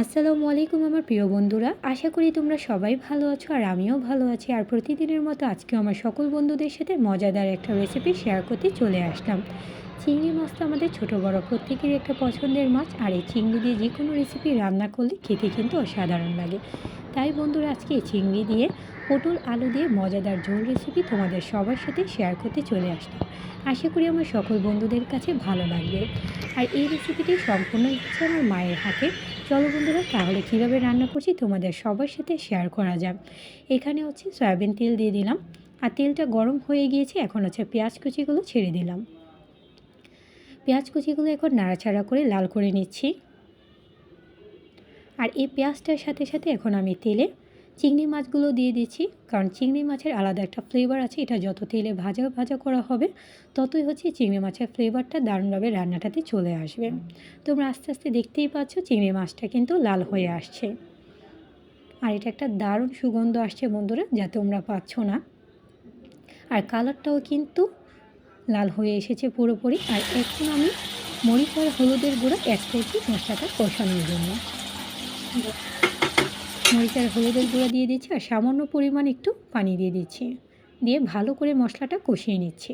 আসসালামু আলাইকুম আমার প্রিয় বন্ধুরা। আশা করি তোমরা সবাই ভালো আছো আর আমিও ভালো আছি। আর প্রতিদিনের মতো আজকেও আমার সকল বন্ধুদের সাথে মজাদার একটা রেসিপি শেয়ার করতে চলে আসলাম। চিংড়ি মাছ তো আমাদের ছোটো বড় প্রত্যেকেরই একটা পছন্দের মাছ। আর এই চিংড়ি দিয়ে যে কোনো রেসিপি রান্না করলে খেতে কিন্তু অসাধারণ লাগে। তাই বন্ধুরা, আজকে এই চিংড়ি দিয়ে পটল, আলু দিয়ে মজাদার ঝোল রেসিপি তোমাদের সবার সাথে শেয়ার করতে চলে আসলাম। আশা করি আমার সকল বন্ধুদের কাছে ভালো লাগবে। আর এই রেসিপিটি সম্পূর্ণ হচ্ছে আমার মায়ের হাতে। চলো বন্ধুরা, তাহলে কীভাবে রান্না করছি তোমাদের সবার সাথে শেয়ার করা যাক। এখানে হচ্ছে সয়াবিন তেল দিয়ে দিলাম। আর তেলটা গরম হয়ে গিয়েছে, এখন হচ্ছে পেঁয়াজ কুচিগুলো ছেড়ে দিলাম। পেঁয়াজ কুচিগুলো এখন নাড়াচাড়া করে লাল করে নিচ্ছি। আর এই পেঁয়াজটার সাথে সাথে এখন আমি তেলে চিংড়ি মাছগুলো দিয়ে দিচ্ছি। কারণ চিংড়ি মাছের আলাদা একটা ফ্লেভার আছে, এটা যত তেলে ভাজা ভাজা করা হবে, ততই হচ্ছে চিংড়ি মাছের ফ্লেভারটা দারুণভাবে রান্নাটাতে চলে আসবে। তোমরা আস্তে আস্তে দেখতেই পাচ্ছ চিংড়ি মাছটা কিন্তু লাল হয়ে আসছে। আর এটা একটা দারুণ সুগন্ধ আসছে বন্ধুরা, যা তোমরা পাচ্ছ না। আর কালারটাও কিন্তু লাল হয়ে এসেছে পুরোপুরি। আর এখন আমি মরিচ আর হলুদের গুঁড়ো অ্যাড করছি মশলাটা কষানোর জন্য। মরিচ আর হলুদের গুঁড়া দিয়ে দিচ্ছি আর সামান্য পরিমাণ একটু পানি দিয়ে দিচ্ছি। দিয়ে ভালো করে মশলাটা কষিয়ে নিচ্ছি।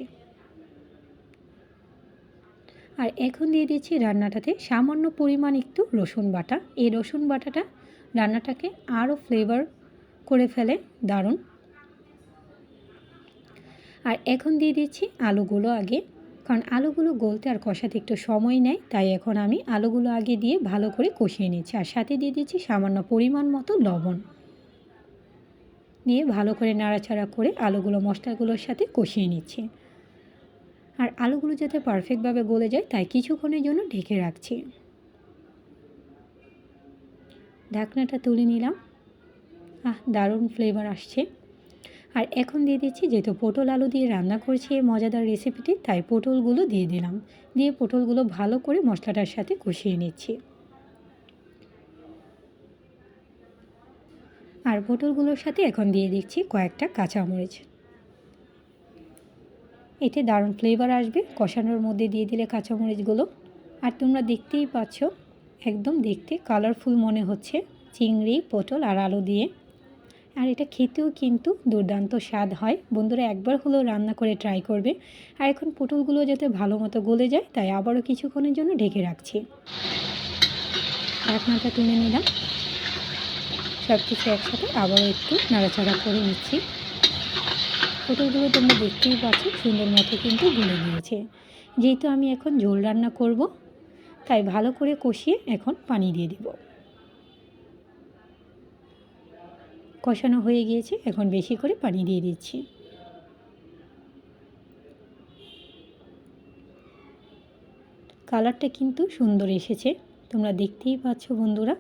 আর এখন দিয়ে দিচ্ছি রান্নাটাতে সামান্য পরিমাণ একটু রসুন বাটা। এই রসুন বাটাটা রান্নাটাকে আরও ফ্লেভার করে ফেলে, দারুণ। আর এখন দিয়ে দিচ্ছি আলুগুলো আগে কারণ আলুগুলো গলতে আর কষাতে একটু সময় নেয়, তাই এখন আমি আলুগুলো আগে দিয়ে ভালো করে কষিয়ে নিচ্ছি। আর সাথে দিয়ে দিচ্ছি সামান্য পরিমাণ মতো লবণ। দিয়ে ভালো করে নাড়াচাড়া করে আলুগুলো, মশলাগুলোর সাথে কষিয়ে নিচ্ছি। আর আলুগুলো যাতে পারফেক্টভাবে গলে যায়, তাই কিছুক্ষণের জন্য ঢেকে রাখছি। ঢাকনাটা তুলে নিলাম। আহ, দারুণ ফ্লেভার আসছে। আর এখন দিয়ে দিচ্ছি যেহেতু পটল আলু দিয়ে রান্না করছি এই মজাদার রেসিপিটি, তাই পটলগুলো দিয়ে দিলাম। দিয়ে পটলগুলো ভালো করে মশলাটার সাথে কষিয়ে নিচ্ছি। আর পটলগুলোর সাথে এখন দিয়ে দিচ্ছি কয়েকটা কাঁচামরিচ। এতে দারুণ ফ্লেভার আসবে। কষানোর মধ্যে দিয়ে দিলে কাঁচামরিচগুলো। আর তোমরা দেখতেই পাচ্ছ, একদম দেখতে কালারফুল মনে হচ্ছে। চিংড়ি, পটল আর আলু দিয়ে। আর এটা খেতেও কিন্তু দুর্দান্ত স্বাদ হয়। বন্ধুরা, একবার হলেও রান্না করে ট্রাই করবে। আর এখন পটলগুলো যাতে ভালো মতো গলে যায়, তাই আবারও কিছুক্ষণের জন্য ঢেকে রাখছি। ঢাকনাটা তুলে নিলাম। সব কিছু একসাথে আবারও একটু নাড়াচাড়া করে নিচ্ছি। পটলগুলো তোমরা দেখতেই পাচ্ছ, সুন্দর মতো কিন্তু গলে গিয়েছে। যেহেতু আমি এখন ঝোল রান্না করব, তাই ভালো করে কষিয়ে এখন পানি দিয়ে দেবো। কষানো হয়ে গিয়েছে, এখন বেশি করে পানি দিয়ে দিচ্ছি। কালারটা কিন্তু সুন্দর এসেছে, তোমরা দেখতেই পাচ্ছ বন্ধুরা।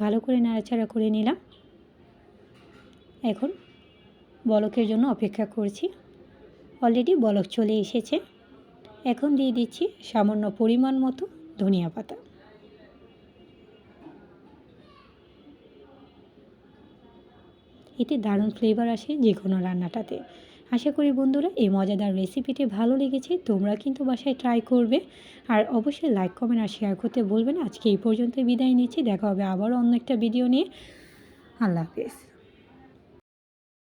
ভালো করে নাড়াচাড়া করে নিলাম। এখন বলকের জন্য অপেক্ষা করছি। অলরেডি বলক চলে এসেছে। এখন দিয়ে দিচ্ছি সামান্য পরিমাণ মতো ধনিয়া পাতা। এতে দারুণ ফ্লেভার আসে যে কোনো রান্নাটাতে। আশা করি বন্ধুরা, এই মজাদার রেসিপিটি ভালো লেগেছে, তোমরা কিন্তু বাসায় ট্রাই করবে। আর অবশ্যই লাইক কমেন্ট আর শেয়ার করতে বলবেন আজকে এই পর্যন্ত বিদায় নিচ্ছি, দেখা হবে আবারও অন্য একটা ভিডিও নিয়ে। আল্লাহ হাফেজ।